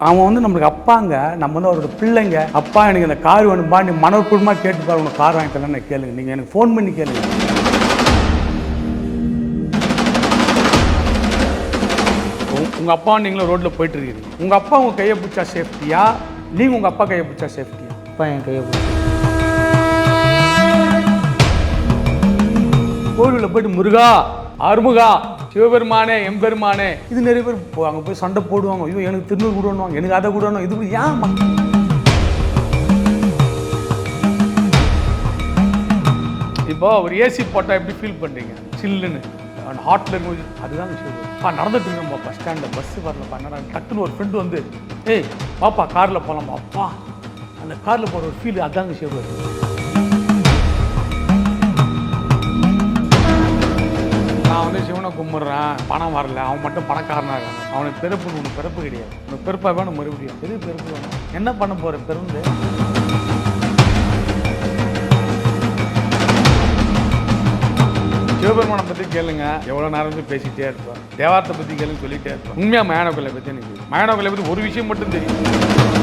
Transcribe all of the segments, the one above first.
அவன் வந்து நம்மளுக்கு அப்பாங்க நம்ம வந்து அவரோட பிள்ளைங்க. அப்பா எனக்கு இந்த கார் வேணும்பா நீ மனப்பூர்வமாக கேட்டு பாரு உனக்கு கார் வாங்கி தரேன்னு கேளுங்க. நீங்கள் எனக்கு ஃபோன் பண்ணி கேளுங்க. உங்க- உங்க அப்பா நீங்களும் ரோட்ல போயிட்டு இருக்கீங்க. உங்க அப்பா உங்க கையை பிடிச்சா சேஃப்டியா நீங்க உங்க அப்பா கையை பிடிச்சா சேஃப்டியா அப்பா என் கையை பிடிச்சி கோவிலில் போயிட்டு முருகா ஆறுமுகா சிவபெருமானே எம்பெருமானே. இது நிறைய பேர் அங்க போய் சண்டை போடுவாங்க. ஐயோ எனக்கு திருநூறு கொடுவாங்க எனக்கு அதை கொடுவாங்க இது ஏன் இப்போ ஒரு ஏசி போட்டால் எப்படி ஃபீல் பண்ணுறீங்க சில்லுன்னு. அந்த ஹாட்டில் இருக்கும்போது அதுதான் விஷயம் பா நடந்துட்டு இருக்கோம் பஸ் ஸ்டாண்டில் பஸ்ஸு வரலப்பா என்னடா டக்குன்னு ஒரு ஃப்ரெண்டு வந்து ஏய் பாப்பா காரில் போகலாமா அப்பா அந்த காரில் போகிற ஒரு ஃபீல் அதாங்க விஷயம் நான் வந்து சிவனை கும்பிட்றேன். பணம் வரல. அவன் மட்டும் பணக்காரனாக இருக்கான். அவனுக்கு பிறப்பு உனக்கு பிறப்பு கிடையாது. உனக்கு பிறப்பாக வேணும் மறுபடியும். பெரிய பிறப்பு வேணும். என்ன பண்ண போகிற பிறந்து சிவபெருமானை பற்றி கேளுங்க. எவ்வளோ நேரம் வந்து பேசிட்டே இருப்பேன் தேவாரத்தை பற்றி கேளுங்க சொல்லிட்டே இருப்பேன் உண்மையாக மயான பற்றி எனக்கு தெரியும். மயான பற்றி ஒரு விஷயம் மட்டும் தெரியும்.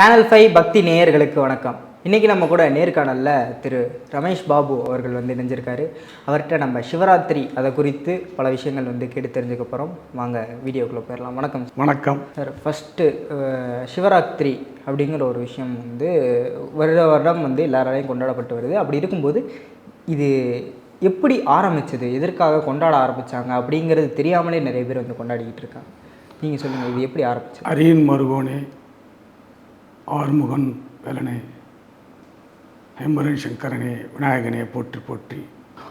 சேனல் ஃபைவ் பக்தி நேயர்களுக்கு வணக்கம். இன்றைக்கி நம்ம கூட நேர்காணலில் திரு ரமேஷ் பாபு அவர்கள் வந்து இணைஞ்சிருக்காரு. அவர்கிட்ட நம்ம சிவராத்திரி அதை குறித்து பல விஷயங்கள் வந்து கேட்டு தெரிஞ்சுக்க போகிறோம் வாங்க வீடியோக்குள்ளே போயிடலாம். வணக்கம். வணக்கம். சார் ஃபஸ்ட்டு சிவராத்திரி அப்படிங்கிற ஒரு விஷயம் வந்து வருட வருடம் வந்து எல்லாராலையும் கொண்டாடப்பட்டு வருது. அப்படி இருக்கும்போது இது எப்படி ஆரம்பிச்சது? எதற்காக கொண்டாட ஆரம்பிச்சாங்க? அப்படிங்கிறது தெரியாமலே நிறைய பேர் வந்து கொண்டாடிக்கிட்டு இருக்காங்க. நீங்கள் சொல்லுங்கள் இது எப்படி ஆரம்பிச்சது? அரியன் மருகோனே. ஆறுமுகன் வேலனே ஹெம்பரன் சங்கரனே விநாயகனே போற்றி போற்றி.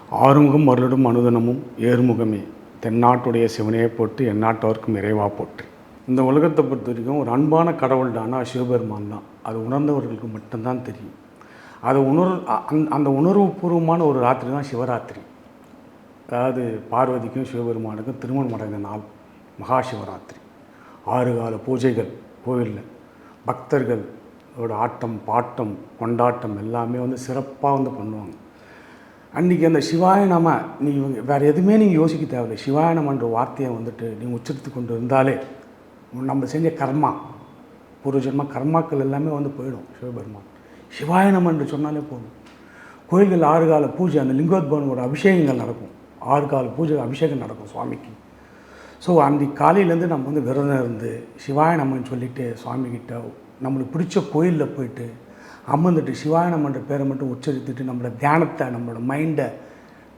ஆறுமுகம் அருளிடும் அனுதனமும் ஏறுமுகமே. தென்னாட்டுடைய சிவனையே போற்றி எந்நாட்டவர்க்கும் இறைவா போற்றி. இந்த உலகத்தை பொறுத்த வரைக்கும் ஒரு அன்பான கடவுள் தானா சிவபெருமான் தான். அது உணர்ந்தவர்களுக்கு மட்டும்தான் தெரியும். அதை உணர் அந்- அந்த உணர்வுபூர்வமான ஒரு ராத்திரி தான் சிவராத்திரி. அதாவது பார்வதிக்கும் சிவபெருமானுக்கும் திருமணம் அடைந்த நாள் மகா சிவராத்திரி ஆறு கால பூஜைகள் கோவிலில் பக்தர்கள் ஓட ஆட்டம் பாட்டம் கொண்டாட்டம் எல்லாமே வந்து சிறப்பாக வந்து பண்ணுவாங்க. அன்றைக்கி அந்த சிவாய நம நீ இவங்க வேறு எதுவுமே நீங்கள் யோசிக்க தேவையில்லை. சிவாய நமன்ற வார்த்தையை வந்துட்டு நீங்கள் உச்சரித்து கொண்டு இருந்தாலே நம்ம செஞ்ச கர்மா பூர்வஜன்மா கர்மாக்கள் எல்லாமே வந்து போயிடும் சிவபெருமான். சிவாய நமன்று சொன்னாலே போதும். கோயில்கள் ஆறு கால பூஜை அந்த லிங்கோத்பவனோட அபிஷேகங்கள் நடக்கும். ஆறு கால பூஜை அபிஷேகம் நடக்கும் சுவாமிக்கு. ஸோ அந்த காலையிலேருந்து நம்ம வந்து விரதம் இருந்து சிவாய நமன்னு சொல்லிட்டு சுவாமிகிட்ட நம்மளுக்கு பிடிச்ச கோயிலில் போயிட்டு அமர்ந்துட்டு சிவாயணம்ன்ற பேரை மட்டும் உச்சரித்துட்டு நம்மளோட தியானத்தை நம்மளோட மைண்டை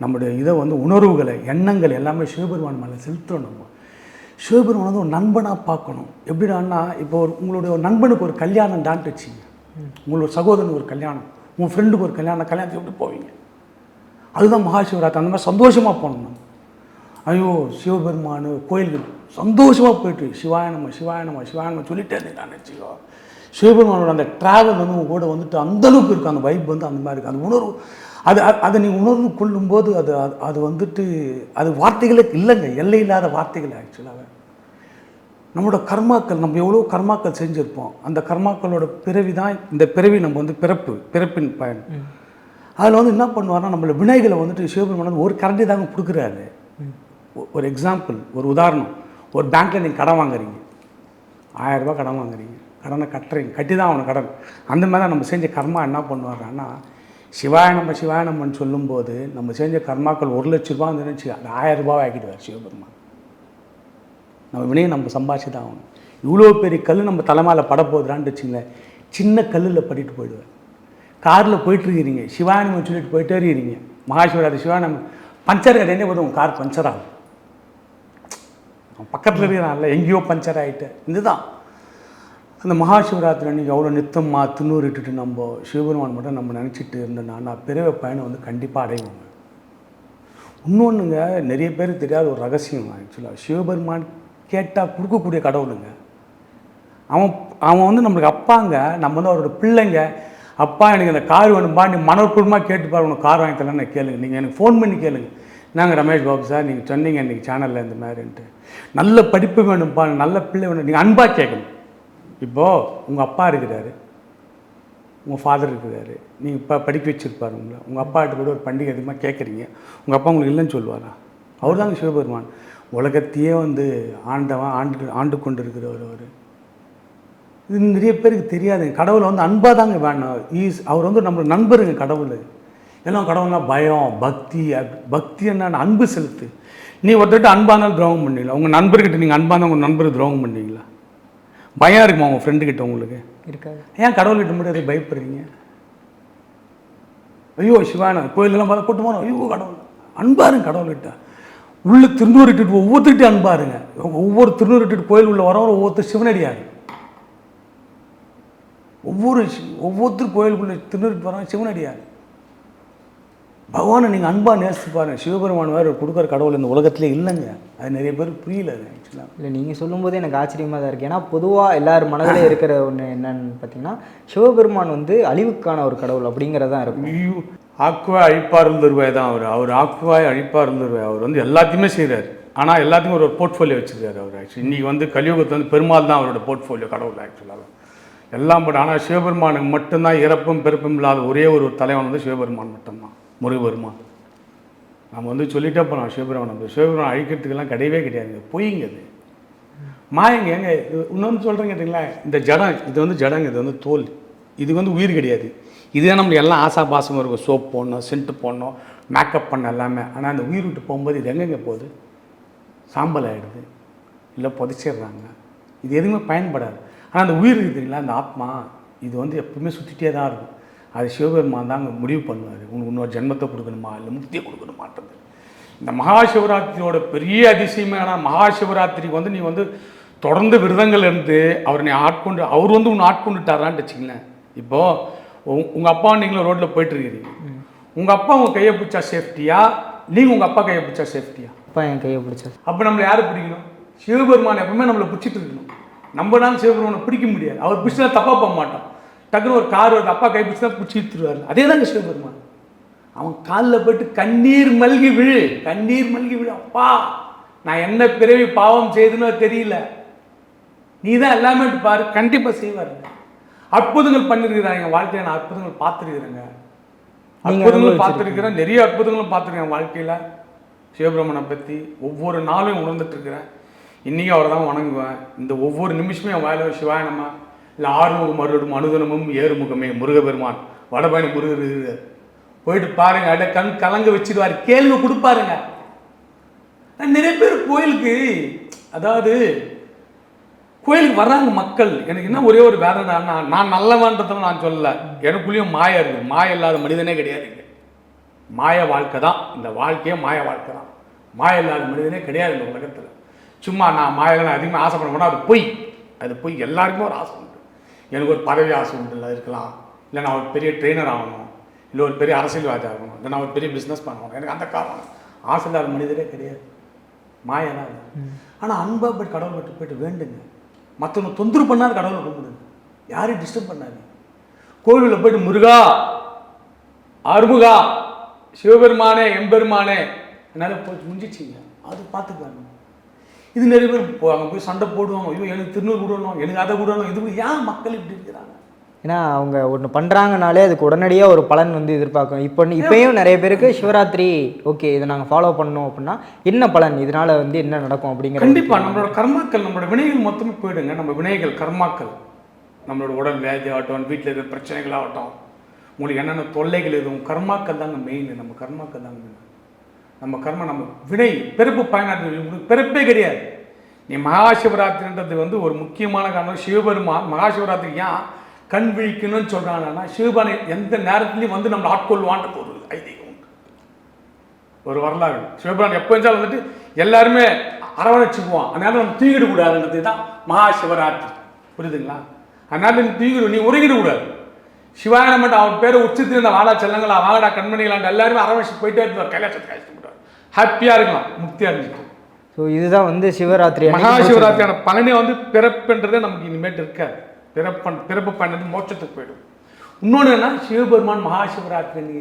நம்மளுடைய இதை வந்து உணர்வுகளை எண்ணங்கள் எல்லாமே சிவபெருமான் மேலே செலுத்துறோம் நம்ம. சிவபெருமான் வந்து ஒரு நண்பனாக பார்க்கணும். எப்படின்னா இப்போ ஒரு உங்களுடைய ஒரு நண்பனுக்கு ஒரு கல்யாணம் டான்ட்டு வச்சிங்க உங்களோட சகோதரனுக்கு ஒரு கல்யாணம். உங்கள் ஃப்ரெண்டுக்கு ஒரு கல்யாணம் கல்யாணத்துக்கு எப்படி போவீங்க? அதுதான் மகாசிவராத்திரி. அந்த மாதிரி சந்தோஷமாக போகணும் நம்ம. ஐயோ சிவபெருமான் கோயிலுக்கு சந்தோஷமாக போயிட்டு சிவாய நம்ம சிவாய நம்ம சிவாய நம்ம சொல்லிட்டே இருந்தேன் நினச்சிக்கோ. சிவபெருமானோட அந்த ட்ராவல் வந்து உங்க கூட வந்துட்டு அந்த அளவுக்கு இருக்கும் அந்த வைப் வந்து அந்த மாதிரி இருக்குது அந்த உணர்வு அது அது- நீ உணர்வு கொள்ளும்போது அது அது- அது வந்துட்டு அது வார்த்தைகளே இல்லைங்க. எல்லை இல்லாத வார்த்தைகள் ஆக்சுவலாக நம்மளோட கர்மாக்கள் நம்ம எவ்வளோ கர்மாக்கள் செஞ்சுருப்போம் அந்த கர்மாக்களோட பிறவி தான் இந்த பிறவி நம்ம வந்து பிறப்பு பிறப்பின் பயன். அதில் வந்து என்ன பண்ணுவார்னா நம்மள வினைகளை வந்துட்டு சிவபெருமான் ஒரு கரண்டி தாங்க கொடுக்குறாரு. ஒரு எக்ஸாம்பிள் ஒரு உதாரணம். ஒரு பேங்க்கில் நீங்கள் கடன் வாங்குறீங்க. ஆயரூபா கடன் வாங்குறீங்க. கடனை கட்டுறீங்க. கட்டி தான் அவனை கடன். அந்த மாதிரி தான் நம்ம செஞ்ச கர்மா என்ன பண்ணுவாங்கன்னா சிவாய நம்ம சிவாய நம்மன்னு சொல்லும்போது நம்ம செஞ்ச கர்மாக்கள் ஒரு லட்ச ரூபா இருந்துச்சு அது ஆயிரம் ரூபாய் ஆக்கிடுவார் சிவபெருமான் நம்ம வினையை நம்ம சம்பாதிச்சு தான் ஆகணும். இவ்வளோ பெரிய கல் நம்ம தலைமையில் பட வச்சுங்களேன் சின்ன கல்லில் படிட்டு போயிடுவேன். காரில் போயிட்டுருக்கிறீங்க. சிவானமன் சொல்லிட்டு போயிட்டே இருக்கிறீங்க. மகாசிவராத்திரி சிவானமன் பஞ்சர் கடை என்ன போதும் கார் பஞ்சர் ஆகும். பக்கத்தில் பக்கத்தில் இருக்கிறான்ல எங்கேயோ பஞ்சர் ஆகிட்டு இதுதான். அந்த மகாசிவராத்திரி அன்றைக்கி அவ்வளோ நித்தமாக திண்ணூறு இட்டுட்டு நம்ம சிவபெருமான் மட்டும் நம்ம நினச்சிட்டு இருந்தோம்னா நான் பிறவை பயணம் வந்து கண்டிப்பாக அடைவோங்க இன்னொன்றுங்க நிறைய பேருக்கு தெரியாத ஒரு ரகசியம் ஆக்சுவலாக சிவபெருமான் கேட்டால் கொடுக்கக்கூடிய கடவுளுங்க. அவன் அவன் வந்து நம்மளுக்கு அப்பாங்க நம்ம வந்து அவரோட பிள்ளைங்க. அப்பா எனக்கு அந்த கார் வேணும்பா நீ மனப்பூர்வமாக கேட்டு பாரு உனக்கு கார் வாங்கி தரேன்னு கேளுங்க. நீங்கள் எனக்கு ஃபோன் பண்ணி கேளுங்க. நாங்கள் ரமேஷ் பாபு சார் நீங்கள் சொன்னீங்க இன்றைக்கி சேனலில் இந்த மாதிரின்ட்டு. நல்ல படிப்பு வேணும்ப்பா நல்ல பிள்ளை வேணும். நீங்கள் அன்பாக கேட்கணும் இப்போது உங்கள் அப்பா இருக்கிறாரு. உங்கள் ஃபாதர் இருக்கிறாரு. நீங்கள் இப்போ படிக்க வச்சுருப்பாரு உங்களை. உங்கள் அப்பாட்ட கூட ஒரு பண்டிகை அதிகமாக கேட்குறீங்க உங்கள் அப்பா உங்களுக்கு இல்லைன்னு சொல்லுவாரா? அவர் தாங்க சிவபெருமான். உலகத்தையே வந்து ஆண்டவன் ஆண்டு ஆண்டு கொண்டு இருக்கிறவர் அவர். இது நிறைய பேருக்கு தெரியாதுங்க. கடவுளை வந்து அன்பாக தாங்க வேணும். ஈஸ் அவர் வந்து நம்மளுக்கு நண்பருங்க கடவுள். எல்லாம் கடவுள்னா பயம் பக்தி பக்தி என்ன அன்பு செலுத்து. நீ ஒருத்தர்கிட்ட அன்பானாலும் துரோகம் பண்ணீங்களா உங்கள் நண்பர்கிட்ட நீங்கள் அன்பான உங்கள் நண்பருக்கு துரோகம் பண்ணீங்களா பயம் இருக்குமா உங்கள் ஃப்ரெண்டுக்கிட்ட உங்களுக்கு? இருக்காது. ஏன் கடவுள்கிட்ட மட்டும் எதுக்கு பயப்படுறீங்க? ஐயோ சிவான கோயிலெல்லாம் பார்த்தா கூட்டமான ஐயோ கடவுள். அன்பாருங்க கடவுள்கிட்ட. உள்ள திருநூறு இட்டு ஒவ்வொருத்தருக்கிட்டே அன்பாருங்க ஒவ்வொரு திருநூறு இட்டு கோயில் உள்ள வரவங்க ஒவ்வொருத்தர் சிவனடியார். ஒவ்வொரு ஒவ்வொருத்தர் கோயிலுக்குள்ள திருநூறு வரவங்க சிவனடியார். பகவானை நீங்கள் அன்பாக நேசித்து பாருங்க. சிவபெருமான் வேறு கொடுக்குற கடவுள் இந்த உலகத்திலே இல்லைங்க. அது நிறைய பேருக்கு புரியல அது ஆக்சுவலாக இல்லை நீங்கள் சொல்லும்போது எனக்கு ஆச்சரியமாக தான் இருக்குது ஏன்னா பொதுவாக எல்லார் மனதிலே இருக்கிற ஒன்று என்னன்னு பார்த்தீங்கன்னா சிவபெருமான் வந்து அழிவுக்கான ஒரு கடவுள் அப்படிங்கிறதான் இருக்கும். ஐயோ ஆக்குவாய் அழிப்பார் இருந்துருவாய் தான் அவர். அவர் ஆக்குவாய் அழிப்பார் இருந்துருவாய் அவர் வந்து எல்லாத்தையுமே செய்கிறார் ஆனால் எல்லாத்தையும் ஒரு போர்ட்ஃபோலியோ வச்சிருக்காரு அவர் ஆக்சுவலி இன்றைக்கி வந்து கலியுகத்தில் வந்து பெருமாள் தான் அவரோட போர்ட்ஃபோலியோ கடவுள் ஆக்சுவலாக எல்லாம் பட் ஆனால் சிவபெருமானுக்கு மட்டும்தான் இறப்பும் பிறப்பும் இல்லாத ஒரே ஒரு தலைவன் வந்து சிவபெருமான் மட்டும்தான். முருகபெருமான் நம்ம வந்து சொல்லிட்டே போகிறோம் சிவபெருமான் நம்ம சிவபெருமான் அழிக்கிறதுக்கெல்லாம் கிடையவே கிடையாதுங்க பொய்ங்க அது. மாயங்க எங்க இன்னொன்று சொல்கிறேன் கேட்டிங்களா? இந்த ஜடம் இது வந்து ஜடங்க இது வந்து தோல். இது வந்து உயிர் கிடையாது. இதுதான் நம்மளுக்கு எல்லாம் ஆசா பாசமாக இருக்கும். சோப் போடணும் சென்ட்டு போடணும் மேக்கப் பண்ண எல்லாமே. ஆனால் அந்த உயிர் விட்டு போகும்போது இது எங்கெங்க போகுது? சாம்பல் ஆகிடுது இல்லை புதைச்சிடுறாங்க. இது எதுவுமே பயன்படாது. ஆனால் அந்த உயிர் இருக்குதுங்களா அந்த ஆத்மா இது வந்து எப்பவுமே சுற்றிட்டே தான் இருக்கும். அது சிவபெருமான் தான் முடிவு பண்ணுவார். உனக்கு இன்னொரு ஜென்மத்தை கொடுக்கணுமா? இல்லை முக்தியை கொடுக்கணுமான்றது இந்த மகா சிவராத்திரியோட பெரிய அதிசயமான மகா சிவராத்திரிக்கு வந்து நீ வந்து தொடர்ந்து விரதங்கள் இருந்து அவர் நீ ஆட்கொண்டு அவர் வந்து உன்னை ஆட்கொண்டுட்டாரான்னு வச்சுங்களேன் இப்போது உங்கள் அப்பா நீங்களும் ரோட்டில் போயிட்டுருக்கிறீங்க. உங்கள் அப்பா உங்கள் கையை பிடிச்சா சேஃப்டியா? நீங்கள் உங்கள் அப்பா கையை பிடிச்சா சேஃப்டியா? அப்பா என் கையை பிடிச்சது அப்போ நம்மளை யாரை பிடிக்கணும்? சிவபெருமான் எப்பவுமே நம்மளை பிடிச்சிட்டு இருக்கணும். நம்மளால சிவபெருமானை பிடிக்க முடியாது. அவர் பிடிச்சா தப்பாக போக மாட்டோம் டக்குன்னு ஒரு கார் வருது அப்பா கை பிடிச்சா பிடிச்சி இழுத்துருவாரு அதே தாங்க சிவபெருமான் அவன் காலில் போயிட்டு கண்ணீர் மல்கி விழு. கண்ணீர் மல்கி விழு. அப்பா நான் என்ன பிறவி பாவம் செய்துனோ தெரியல. நீ தான் எல்லாமே பாரு. கண்டிப்பாக செய்வாருங்க. அற்புதங்கள் பண்ணிருக்கிறாங்க என் வாழ்க்கையில நான் அற்புதங்கள் பார்த்துருக்குறேங்க. அற்புதங்கள் பார்த்துருக்கிறேன். நிறைய அற்புதங்களும் பார்த்துருக்கேன் என் வாழ்க்கையில். சிவபிரமனை பற்றி ஒவ்வொரு நாளும் உணர்ந்துட்டு இருக்கிறேன். இன்றைக்கி அவரை தான் வணங்குவேன். இந்த ஒவ்வொரு நிமிஷமே என் வாயில சிவாயனமா இல்லை ஆறுமுகம் மருடும் அனுதனமும் ஏறுமுகமே முருகபெருமான் வடபயணி முருகர் இருக்கிறார். போயிட்டு பாருங்க அட கண் கலங்க வச்சிருவார். கேள்வி கொடுப்பாருங்க. நிறைய பேர் கோயிலுக்கு அதாவது கோயிலுக்கு வர்றாங்க மக்கள். எனக்கு என்ன ஒரே ஒரு வேதனை நான் நான் நல்லவன்றதை நான் சொல்லலை. எனக்குள்ளேயும் மாயா இருக்குது. மாய இல்லாத மனிதனே கிடையாதுங்க மாய வாழ்க்கை தான். இந்த வாழ்க்கையே மாய வாழ்க்கை தான். மாய இல்லாத மனிதனே கிடையாது இந்த உலகத்தில். சும்மா நான் மாயெல்லாம் அதிகமாக ஆசைப்பட போனால் அது பொய். அது பொய். எல்லாருக்குமே ஒரு ஆசை எனக்கு ஒரு பதவி ஆசை உண்டு இல்லை இருக்கலாம். இல்லை நான் ஒரு பெரிய ட்ரெயினர் ஆகணும். இல்லை ஒரு பெரிய அரசியல்வாதி ஆகணும். இல்லை நான் ஒரு பெரிய பிஸ்னஸ் பண்ணணும். எனக்கு அந்த காரணம் ஆசை இல்லாத மனிதரே கிடையாது. மாயை தான் அது. ஆனால் அன்பாக போய் கடவுள் விட்டு போயிட்டு வேண்டுங்க. மற்றவங்க தொந்தரவு பண்ணாத கடவுளை கும்பிடுங்க. யாரையும் டிஸ்டர்ப் பண்ணாதீங்க. கோவிலில் போயிட்டு முருகா அருமுகா சிவபெருமானே எம்பெருமானே என்னால் போய் முடிஞ்சிச்சிங்க. அது பார்த்துக்குவாங்க இது நிறைய பேர் அங்கே போய் சண்டை போடுவாங்க. ஐயோ எனக்கு திருநூறு விடணும் எனக்கு அதை விடணும் இது ஏன் மக்கள் இப்படி இருக்கிறாங்க? ஏன்னா அவங்க ஒன்று பண்ணுறாங்கனாலே அதுக்கு உடனடியாக ஒரு பலன் வந்து எதிர்பார்க்கும் இப்போ இப்பயும் நிறைய பேருக்கு சிவராத்திரி ஓகே இதை நாங்கள் ஃபாலோ பண்ணோம் அப்படின்னா என்ன பலன்? இதனால வந்து என்ன நடக்கும் அப்படிங்கிற கண்டிப்பா நம்மளோட கர்மாக்கள் நம்மளோட வினைகள் மொத்தமே போயிடுங்க. நம்ம வினைகள் கர்மாக்கள். நம்மளோட உடல் வியாதி ஆகட்டும் வீட்டில் இருக்கிற பிரச்சனைகள் ஆகட்டும் உங்களுக்கு என்னென்ன தொல்லைகள் எதுவும் கர்மாக்கள் தாங்க மெயின் நம்ம கர்மாக்கள் தாங்க main. நம்ம கர்ம நம்ம வினை பிறப்பு பயனாற்ற உங்களுக்கு பிறப்பே கிடையாது. நீ மகாசிவராத்திரின்றது வந்து ஒரு முக்கியமான காரணம். சிவபெருமான் மகாசிவராத்திரி ஏன் கண் விழிக்கணும்னு சொல்கிறாங்கன்னா சிவபானை எந்த நேரத்துலையும் வந்து நம்மளை ஆட்கொள்வான்றது ஒரு ஐதீகம் உண்டு. ஒரு வரலாறு. சிவபெருமான் எப்போ இருந்தாலும் வந்துட்டு எல்லாருமே அரவணைச்சுக்குவான். அதனால நம்ம தூங்கிடக்கூடாதுன்றது தான் மகாசிவராத்திரி. புரியுதுங்களா? அதனால நீ தூங்கிடு நீ உறங்கிடக்கூடாது. சிவாயன மட்டும் அவன் பேரை உச்சத்தில் இருந்த வாடா செல்லங்களா வாடா கண்மணிகளாண்டு எல்லாருமே அரவணைச்சு போயிட்டே இருந்தார் கைலாசத்துக்கு ஹாப்பியாக இருக்கலாம் முக்தி அடைஞ்சிட்டு ஸோ இதுதான் வந்து சிவராத்திரி மகா சிவராத்திரியான பலனே வந்து பிறப்புன்றதே நமக்கு இனிமேட்டு இருக்காது. பிறப்பன் பிறப்பு பண்ணது மோட்சத்துக்கு போயிடும். இன்னொன்று என்ன சிவபெருமான் மகா சிவராத்திரி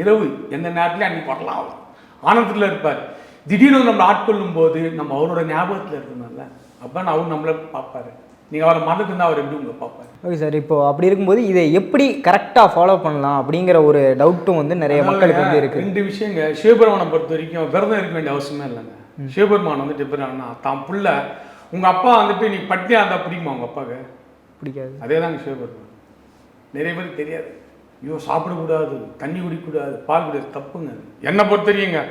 இரவு எந்த நேரத்துலையும் அன்னைக்கு வரலாம் அவர். ஆனந்தத்தில் இருப்பார். திடீர்னு நம்மளை ஆட்கொள்ளும் போது நம்ம அவரோட ஞாபகத்தில் இருக்கணும்ல. அப்போ அவர் நம்மளை பார்ப்பாரு. நீங்கள் அவரை மறந்துட்டு அவர் எப்படி உங்களை பார்ப்பாரு? ஓகே சார் இப்போ அப்படி இருக்கும்போது இதை எப்படி கரெக்டாக ஃபாலோ பண்ணலாம் அப்படிங்கிற ஒரு டவுட்டும் வந்து நிறைய மக்களுக்கு வந்து இருக்கு. ரெண்டு விஷயங்க. சிவபெருமானை பொறுத்த வரைக்கும் விரதம் இருக்க வேண்டிய அவசியமே இல்லைங்க. சிவபெருமான் வந்துட்டு எப்படின்னா தான் புள்ள உங்க அப்பா வந்துட்டு நீ பட்டியா இருந்தா பிடிக்குமா உங்க அப்பாவுக்கு? பிடிக்காது. அதே தாங்க சிவபெருமான். நிறைய பேருக்கு தெரியாது. ஐயோ சாப்பிடக்கூடாது தண்ணி குடிக்கக்கூடாது பால் குடிக்காது தப்புங்க. என்னை பொறுத்த வரைக்குங்க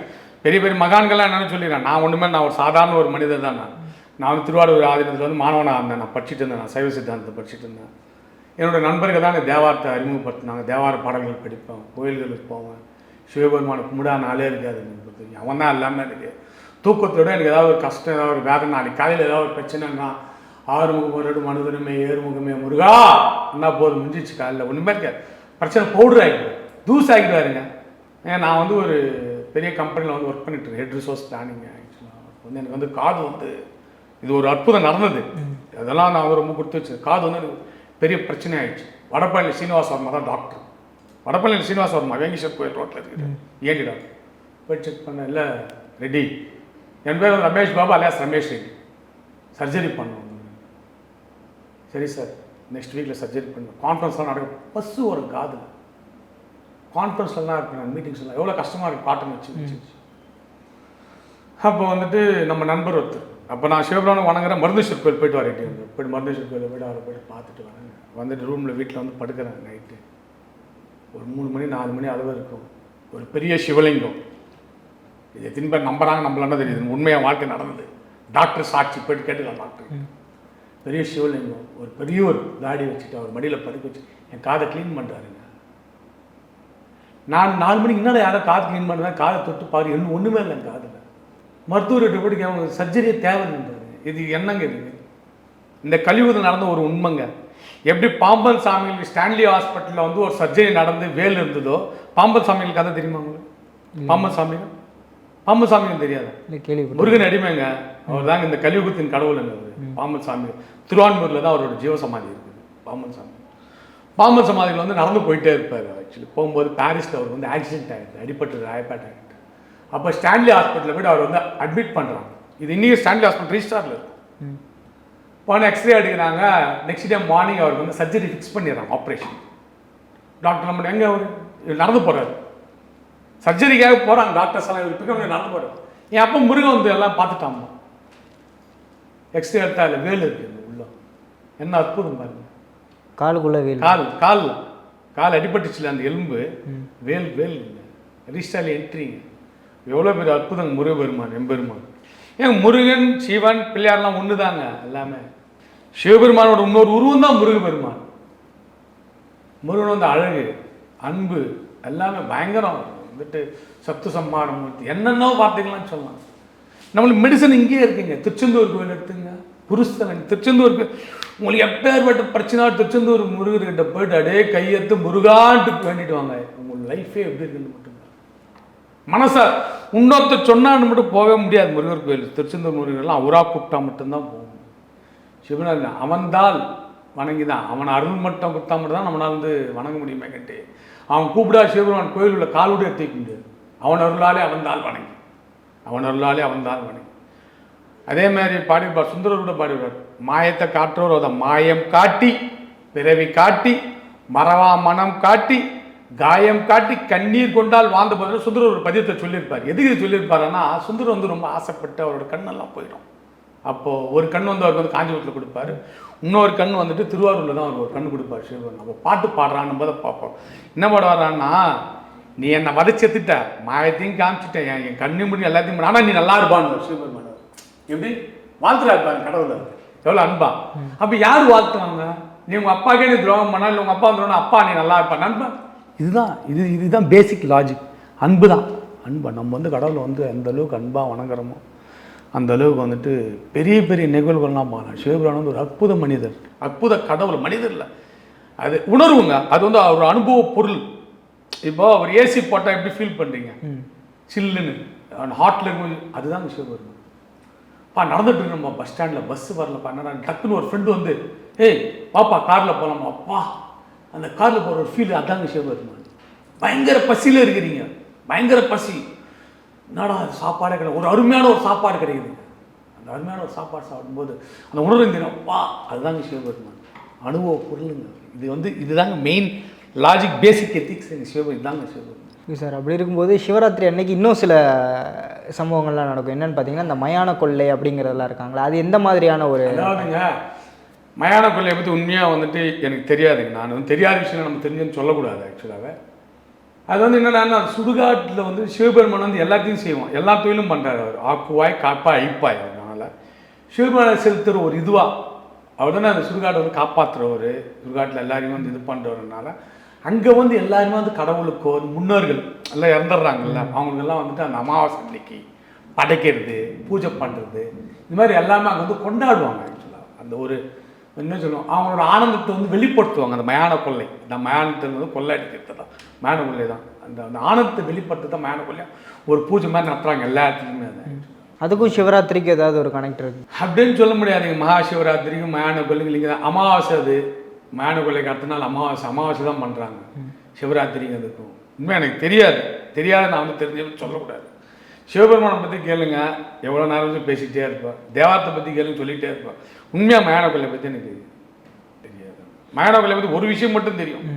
பெரிய பெரிய மகான்கள்லாம் என்னன்னு சொல்லிடுறேன். நான் ஒன்றுமே நான் ஒரு சாதாரண ஒரு மனிதர் தான் நான். நான் வந்து திருவாரூர் ஆதீனத்தில் வந்து மாணவனாக இருந்தேன். நான் படிச்சுட்டு இருந்தேன். நான் சைவ சித்தாந்தத்தை படிச்சுட்டு இருந்தேன். என்னோட நண்பர்கள் தான் எனக்கு தேவாரத்தை அறிமுகப்படுத்தினாங்க. தேவார பாடல்கள் படிப்பேன். கோயில்களுக்கு போவேன். சிவபெருமான கும்பிடா நாளே இருக்காது எனக்கு அவன் தான் எல்லாமே எனக்கு. தூக்கத்தோட எனக்கு ஏதாவது ஒரு கஷ்டம் ஏதாவது ஒரு வேதனை நாளைக்கு காலையில் ஏதாவது ஒரு பிரச்சனைன்னா ஆறுமுகம் ஒரு மனுதனமே ஏறுமுகமே முருகா! என்ன போதும். முடிஞ்சிச்சு காலையில். ஒன்றுமே இருக்காது. பிரச்சனை பவுடர் ஆகிடுவார் தூஸ் ஆகிடுவாருங்க ஏன் நான் வந்து ஒரு பெரிய கம்பெனியில் வந்து ஒர்க் பண்ணிட்டு இருக்கேன். ஹெட் ரிசோர்ஸ் பிளானிங் ஆக்சுவலாக வந்து எனக்கு வந்து காது வந்து இது ஒரு அற்புதம் நடந்தது. அதெல்லாம் நான் ரொம்ப கொடுத்து வச்சேன் காது வந்து எனக்கு பெரிய பிரச்சனை ஆயிடுச்சு வடபழனி சீனிவாச வர்மா தான் டாக்டர் வடபழனி சீனிவாச வர்மா கோயில் ரோட்டில் இருக்குது. ஏன் டாக்டர் போய் செக் பண்ண இல்லை ரெடி என் பேர் ரமேஷ் பாபா அலியாஸ் ரமேஷ் ரெட்டி. சர்ஜரி பண்ணணும் சரி சார் நெக்ஸ்ட் வீக்கில் சர்ஜரி பண்ணணும் கான்ஃபரன்ஸ்லாம் நடக்கும். பஸ்ஸு ஒரு காதில் கான்ஃபரன்ஸ்லாம் இருக்கேன் மீட்டிங்ஸ்லாம் எவ்வளோ கஷ்டமாக இருக்குது பாட்டுன்னு வச்சு வச்சு. அப்போ வந்துட்டு நம்ம நண்பர் ஒருத்தர். அப்போ நான் சிவபிராமணம் வணங்குறேன் மருந்தேஸ்வர் கோயில் போயிட்டு வரேன் போயிட்டு மருந்தேஸ்வர் கோயிலில் போயிட்டு அவரை போயிட்டு பார்த்துட்டு வரேன். வந்துட்டு ரூமில் வீட்டில் வந்து படுக்கிறேன் நைட்டு ஒரு மூணு மணி நாலு மணி அளவு இருக்கும். ஒரு பெரிய சிவலிங்கம். இது எத்தனை பேர் நம்புறாங்க நம்மளான தெரியுது? உண்மையாக வாழ்க்கை நடந்தது. டாக்டர் சாட்சி போயிட்டு கேட்டுக்கலாம் டாக்டர். பெரிய சிவலிங்கம். ஒரு பெரிய ஒரு தாடி வச்சுட்டு அவர் மடியில் படுக்க வச்சு என் காதை க்ளீன் பண்ணுறாருங்க நான் நாலு மணிக்கு முன்னால் யாரோ காது க்ளீன் பண்ணுறேன் காதை தொட்டு பாரு இன்னும் ஒன்றுமே இல்லை என் காதில். மருத்துவர்கிட்ட போட்டு அவங்க சர்ஜரியே தேவைன்றாரு இது என்னங்க இது? இந்த கழிவுகள் நடந்த ஒரு உண்மைங்க. எப்படி பாம்பன் சாமிகளுக்கு ஸ்டான்லி ஹாஸ்பிட்டலில் வந்து ஒரு சர்ஜரி நடந்து வேல் இருந்ததோ பாம்பன் சாமிகள் கதை தெரியுமா உங்களுக்கு? பாம்பன் சாமிகள் பாம்பன் சாமிகள் தெரியாதா முருகன் அடிமைங்க. அவர் தாங்க இந்த கலியுகத்தின் கடவுளுங்க அவர் பாம்பன் சாமி திருவான்மூரில் தான் அவரோட ஜீவசமாதி இருக்குது பாம்பன் சாமி பாம்பன் சமாதியில் வந்து நடந்து போயிட்டே இருப்பார் ஆக்சுவலி போகும்போது பாரிஸில் அவர் வந்து ஆக்சிடென்ட் ஆகிடுது அடிபட்டு ஆகிட்டு அப்போ ஸ்டான்லி ஹாஸ்பிட்டலில் போய்ட்டு அவர் வந்து அட்மிட் பண்ணுறாங்க இது இன்னைக்கு ஸ்டான்லி ஹாஸ்பிட்டல் ரீஸ்டாரில் இருக்கும் போன எக்ஸ்ரே எடுக்கிறாங்க. நெக்ஸ்ட் டே மார்னிங் அவருக்கு வந்து சர்ஜரி ஃபிக்ஸ் பண்ணிடுறாங்க ஆப்ரேஷன் டாக்டர் நம்ம எங்கே அவர்? நடந்து போகிறாரு சர்ஜரிக்காக போகிறாங்க டாக்டர்ஸ் எல்லாம் இவர் பிக்கப் நடந்து போகிறார் என் அப்பா முருகன் வந்து எல்லாம் பார்த்துட்டாமா? எக்ஸ்ரே எடுத்தா இல்லை வேல் இருக்கு இந்த உள்ள. என்ன அற்புதம் பாருங்க. காலுக்குள்ள வேல் கால் கால் கால் அடிபட்டுச்சுல அந்த எலும்பு. வேல் வேல் ரிஸ்டாலி என்ட்ரிங்க எவ்வளோ பெரிய அற்புதம் முருகபெருமான் எம்பெருமான். ஏன் முருகன் சிவன் பிள்ளையார்லாம் ஒன்று தாங்க எல்லாமே. சிவபெருமானோட இன்னொரு உருவம் தான் முருகபெருமான் முருகன் வந்து அழகு அன்பு எல்லாமே பயங்கரம். வந்துட்டு சத்து சம்மானம் மூர்த்தி என்னென்னோ வார்த்தைகள்லாம் சொல்லலாம். நம்மளுக்கு மெடிசன் இங்கேயே இருக்குங்க. திருச்செந்தூர் கோயில் எடுத்துங்க. புருஷன் திருச்செந்தூர் உங்களுக்கு எப்பேற்பட்ட பிரச்சனை திருச்செந்தூர் முருகர்கிட்ட போயிட்டு அடே கையெடுத்து முருகான்ட்டு வேண்டிட்டு வாங்க. உங்கள் லைஃபே எப்படி இருக்குன்னு மட்டும். மனசை இன்னொருத்த சொன்னான்னு மட்டும் போகவே முடியாது முருகர் கோயில். திருச்செந்தூர் முருகர்லாம் அவரா கூப்பிட்டா மட்டும்தான் போகும். சிவன் அவன்தால் வணங்கி தான் அவன் அருள் மட்டும் கொடுத்தா மட்டும் தான் நம்மளால் வந்து வணங்க முடியுமே கட்டி அவன் கூப்பிடா சிவபெருமான் கோயில் உள்ள காலோடு எடுத்துக்க முடியாது அவன் அருளாலே அவன்தால் வணங்கி. அவன் அருளாலே அவன்தால் வணங்கி. அதே மாதிரி பாடிப்பார் சுந்தரர் கூட பாடிவார் மாயத்தை காற்றோர் அதை மாயம் காட்டி பிறவி காட்டி மறவா மனம் காட்டி காயம் காட்டி கண்ணீர் கொண்டால் வாழ்ந்த போது சுந்தரர் ஒரு பதியத்தை சொல்லியிருப்பார். எதுக்கு இது சொல்லியிருப்பாருன்னா சுந்தரர் வந்து ரொம்ப ஆசைப்பட்டு அவரோட கண்ணெல்லாம் போயிடும். அப்போது ஒரு கண் வந்து அவருக்கு வந்து காஞ்சிபுரத்தில் கொடுப்பாரு. இன்னொரு கண் வந்துட்டு திருவாரூரில் தான் அவருக்கு ஒரு கண் கொடுப்பார் சிவன் அப்போ பாட்டு பாடுறான்னு போதை பார்ப்போம். என்ன பாடுவாரான்னா நீ என்னை வதச்செத்துட்ட மாயத்தையும் காமிச்சிட்டேன். என் என் கண்ணு முடி எல்லாத்தையும் பண்ண. ஆனா நீ நல்லா இருப்பான்னு சிவபெருமான். எப்படி? வாழ்த்துறா இருப்பாரு கடவுள். எவ்வளோ அன்பா. அப்போ யார் வாழ்த்துவாங்க? நீ உங்கள் அப்பாக்கே நீ துரோகம் பண்ணா இல்லை உங்கள் அப்பா துரோகம் அப்பா நீ நல்லா இருப்பா நண்பன் இதுதான் இது இதுதான் பேசிக் லாஜிக் அன்பு தான். அன்பு நம்ம வந்து கடவுளை வந்து எந்த அளவுக்கு அன்பாக வணங்குறோமோ அந்த அளவுக்கு வந்துட்டு பெரிய பெரிய நிகழ்வுகள்லாம் பார்க்கலாம் சிவபுராணம் வந்து ஒரு அற்புத மனிதர். அற்புத கடவுள் மனிதர் இல்லை. அது உணர்வுங்க. அது வந்து ஒரு அனுபவ பொருள். இப்போ அவர் ஏசி போட்டால் எப்படி ஃபீல் பண்ணுறீங்க சில்லுன்னு. ஹாட்டில் இருக்கும் அதுதான் சிவபெருமான். பா நடந்துட்டு இருக்கோம். நம்ம பஸ் ஸ்டாண்டில் பஸ் வரலப்பா. என்னடா டக்குன்னு ஒரு ஃப்ரெண்டு வந்து ஏய் பாப்பா காரில் போகலாமா அப்பா அந்த காரில் போகிற ஒரு ஃபீல் அதாங்க சிவபெருமான் பயங்கர பசியில் இருக்கிறீங்க. பயங்கர பசி. என்னடா அது சாப்பாடே கிடையாது ஒரு அருமையான ஒரு சாப்பாடு கிடைக்குதுங்க அந்த அருமையான ஒரு சாப்பாடு சாப்பிடும்போது அந்த உணர்வு தெரியும் வா அதுதாங்க சிவபெருமான் அனுபவ பொருளுங்க. இது வந்து இதுதாங்க மெயின் லாஜிக் பேசிக் எத்திக்ஸ் எங்கள் சிவபெருமான் இதுதாங்க சிவபெருமான் சார் அப்படி இருக்கும்போது சிவராத்திரி அன்னைக்கு இன்னும் சில சம்பவங்கள்லாம் நடக்கும். என்னன்னு பார்த்தீங்கன்னா இந்த மயான கொள்ளை அப்படிங்கிறதெல்லாம் இருக்காங்களா அது எந்த மாதிரியான ஒரு மயான கொள்ளையை பற்றி உண்மையாக வந்துட்டு எனக்கு தெரியாதுங்க நான் வந்து தெரியாத விஷயம் நம்ம தெரிஞ்சுன்னு சொல்லக்கூடாது ஆக்சுவலாகவே அது வந்து என்னன்னா சுடுகாட்டில் வந்து சிவபெருமான் வந்து எல்லாத்தையும் செய்வோம் எல்லா தொழிலும் பண்ணுறாரு அவர். ஆக்குவாய் காப்பாய் அழிப்பாய் அதனால் சிவபெருமானை செலுத்துகிற ஒரு இதுவாக அவர் தானே அந்த சுடுகாட்டை வந்து காப்பாற்றுறவர் சுடுகாட்டில் எல்லாரையும் வந்து இது பண்ணுறவருனால அங்கே வந்து எல்லாருமே வந்து கடவுளுக்கோ முன்னோர்கள் எல்லாம் இறந்துடுறாங்கல்ல. அவங்களுக்கெல்லாம் வந்துட்டு அந்த அமாவாசை அன்னைக்கு படைக்கிறது பூஜை பண்ணுறது இந்த மாதிரி எல்லாமே அங்கே வந்து கொண்டாடுவாங்க ஆக்சுவலாக அந்த ஒரு என்ன சொல்லுவோம்? அவங்களோட ஆனந்தத்தை வந்து வெளிப்படுத்துவாங்க அந்த மயான கொள்ளை. இந்த மயானத்தை வந்து கொள்ளை அடிக்கிறது தான் மயான கொள்ளை தான். அந்த அந்த ஆனந்தத்தை வெளிப்படுத்த தான் மயான கொள்ளை ஒரு பூஜை மாதிரி நடத்துகிறாங்க எல்லா இடத்துலையுமே அதை. அதுக்கும் சிவராத்திரிக்கு ஏதாவது ஒரு கனெக்ட் இருக்கு. அப்படின்னு சொல்ல முடியாதுங்க மகா சிவராத்திரிக்கும் மயான கொள்ளைங்க தான் அமாவாசை அது. மயான கொள்ளைக்கு அடுத்த நாள் அமாவாசை. அமாவாசை தான் பண்ணுறாங்க சிவராத்திரிங்க அதுக்கும். உண்மை எனக்கு தெரியாது. தெரியாத நான் வந்து தெரிஞ்சு சொல்லக்கூடாது. சிவபெருமானை பற்றி கேளுங்க. எவ்வளோ நேரம் பேசிகிட்டே இருப்பேன் தேவாரத்தை பற்றி கேளுங்க சொல்லிகிட்டே இருப்பேன் உண்மையாக மயான கொள்ளை பற்றி எனக்கு தெரியாது. மயான கொள்ளை பற்றி ஒரு விஷயம் மட்டும் தெரியும்.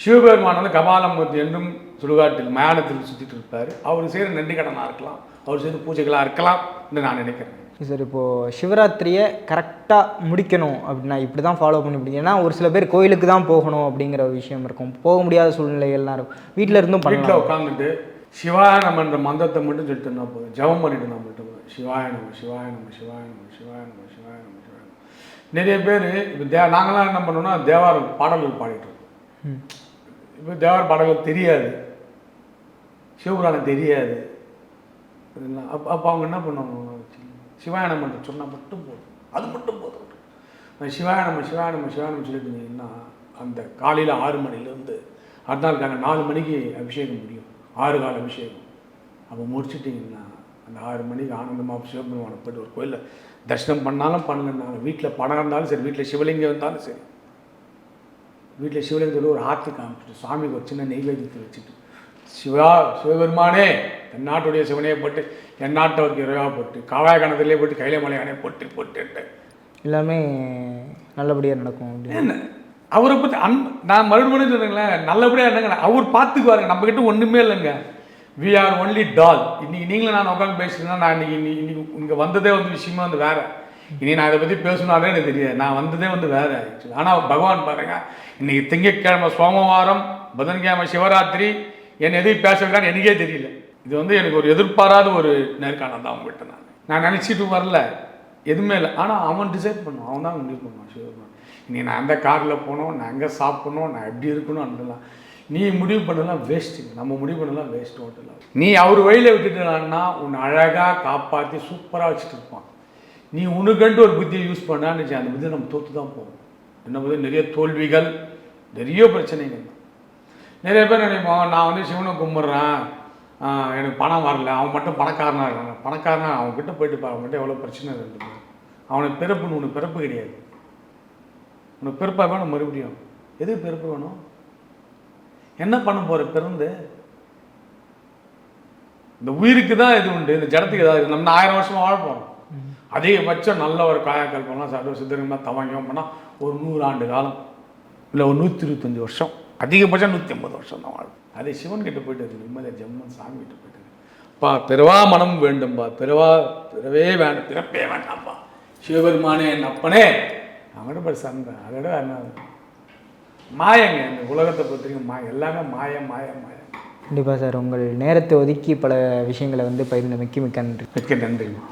சிவபெருமான் வந்து கபாலமூர்த்தி என்றும் சுடுகாட்டில் மயானத்தில் சுற்றிட்டு இருப்பார். அவர் செய்கிற நன்றி கடனாக இருக்கலாம். அவர் செய்த பூஜைகளாக இருக்கலாம் என்று நான் நினைக்கிறேன். சார் இப்போது சிவராத்திரியை கரெக்டாக முடிக்கணும் அப்படின்னா இப்படி தான் ஃபாலோ பண்ணி முடியும் ஏன்னா ஒரு சில பேர் கோயிலுக்கு தான் போகணும் அப்படிங்கிற ஒரு விஷயம் இருக்கும். போக முடியாத சூழ்நிலைகள்லாம் இருக்கும். வீட்டில் இருந்தும் வீட்டில் உட்காந்துட்டு சிவாய நமன்ற மந்திரத்தை மட்டும் சொல்லிட்டு இருந்தால் போதும். ஜெபம் பண்ணிட்டு நான் மட்டும் போதும். சிவாய நம சிவாய நம சிவாய நம சிவாய நம சிவாய நம சிவாய நம. நிறைய பேர் இப்போ தே நாங்களாம் என்ன பண்ணோம்னா தேவார பாடல்கள் பாடிட்டு இருக்கோம். இப்போ தேவார பாடல்கள் தெரியாது. சிவபுராணம் தெரியாது. இதெல்லாம் அப்போ அப்போ அவங்க என்ன பண்ணுவாங்க? சிவாய நமன்ற சொன்னால் மட்டும் போதும். அது மட்டும் போதும். நான் சிவாய நம்ம சிவாய நம்ம சிவாய நம்ம சொல்லிட்டு இருந்தீங்கன்னா அந்த காலையில் ஆறு மணிலேருந்து அடுத்த நாள் நாலு மணிக்கு அபிஷேகம் முடியும். ஆறு கால அபிஷேகம். அப்போ முடிச்சிட்டிங்கன்னா அந்த ஆறு மணிக்கு ஆனந்தமாக சிவபெருமானை போயிட்டு ஒரு கோயிலில் தரிசனம் பண்ணாலும் பண்ணலன்னாலும் வீட்டில் படம் இருந்தாலும் சரி வீட்டில் சிவலிங்கம் இருந்தாலும் சரி. வீட்டில் சிவலிங்கத்தில் ஒரு ஆற்று காமிச்சிட்டு சுவாமிக்கு ஒரு சின்ன நெய்வேத்தியத்தை வச்சுட்டு சிவா சிவபெருமானே என் நாட்டுடைய சிவனையை போட்டு என் நாட்டவருக்கு இறைவா போட்டு காவாய கணத்திலே போட்டு கையில மலையானே போட்டு போட்டுட்டு எல்லாமே நல்லபடியாக நடக்கும் அப்படின்னு. என்ன? அவரை பற்றி அன் நான் மறுபடியும் சொல்லுங்களேன் நல்லபடியாக என்னங்க அவர் பார்த்துக்குவாருங்க. நம்மக்கிட்ட ஒன்றுமே இல்லைங்க. வி ஆர் ஒன்லி டால் இன்னைக்கு நீங்களும் நான் உட்காந்து பேசுறேன்னா நான் இன்னைக்கு இன்னைக்கு இன்னைக்கு இங்கே வந்ததே வந்து விஷயமா வந்து வேறு. இனி நான் இதை பற்றி பேசணும்னாலே எனக்கு தெரியாது. நான் வந்ததே வந்து வேறு ஆக்சுவலி ஆனால் பகவான் பாருங்க இன்னைக்கு திங்கட்கிழமை சோமவாரம் புதன்கிழமை சிவராத்திரி. என் எதையும் பேசுகிறான்னு எனக்கே தெரியல. இது வந்து எனக்கு ஒரு எதிர்பாராத ஒரு நேர்காணல் தான் அவங்ககிட்ட நான். நான் நினச்சிட்டு வரல. எதுவுமே இல்லை. ஆனால் அவன் டிசைட் பண்ணுவான். அவன் தான் முடிவு பண்ணுவான். சிவபெருமான். நீ நான் அந்த காரில் போகணும் நான் எங்கே சாப்பிடணும் நான் எப்படி இருக்கணும் அப்படிலாம் நீ முடிவு பண்ணலாம் வேஸ்ட்டு நம்ம முடிவு பண்ணலாம் வேஸ்ட் ஹோட்டலில் நீ அவர் வழியில் விட்டுட்டான்னா உன்னை அழகாக காப்பாற்றி சூப்பராக வச்சுட்டு இருப்பான். நீ உனக்கண்டு ஒரு புத்தியை யூஸ் பண்ணான்னு வச்சுக்க, அந்த புத்தியை நம்ம தோற்று தான் போகும் என்ன போது நிறைய தோல்விகள் நிறைய பிரச்சனைகள். நிறைய பேர் நினைப்போம் நான் வந்து சிவனை கும்பிட்றேன். எனக்கு பணம் வரல. அவன் மட்டும் பணக்காரனாக இருக்காங்க பணக்காரனா அவன்கிட்ட போயிட்டு பாரு. அவன்கிட்ட எவ்வளோ பிரச்சனை இருக்குது அவனுக்கு பிறப்புன்னு ஒன்று பிறப்பு கிடையாது. உனக்கு பிறப்பாக வேணும் மறுபடியும். எதுக்கு பிறப்பு வேணும்? என்ன பண்ண போகிற பிறந்து? இந்த உயிருக்கு தான் இது உண்டு இந்த ஜடத்துக்கு ஏதாவது நம்ம ஆயிரம் வருஷமா வாழ போகிறோம் அதிகபட்சம் நல்ல ஒரு காயக்கல்பம்லாம் சர்வ சித்தருமா தவங்கம் பண்ணால் ஒரு நூறு ஆண்டு காலம் இல்லை ஒரு நூற்றி இருபத்தஞ்சி வருஷம். அதிகபட்சம் நூற்றி ஐம்பது வருஷம் தான் வாழும் அதே சிவன் கிட்ட போயிட்டு இருக்கு நிம்மதியாக ஜம்மன் சாமி கிட்ட போயிட்டு பா பிறவா மனம் வேண்டும்பா பிறவா பிறவே வேண்டாம் பிறப்பே வேண்டாம்ப்பா சிவபெருமானே என் அப்பனே. அவங்கள்ட்ட போய் சண்டை அதோட என்ன? மாயங்க இந்த உலகத்தை பொறுத்த வரைக்கும் மாயம் எல்லாமே மாயம் மாயம் மாயம் கண்டிப்பாக சார். உங்கள் நேரத்தை ஒதுக்கி பல விஷயங்களை வந்து பகிர்ந்தமைக்கு மிக்க நன்றி. மிக்க நன்றிம்மா.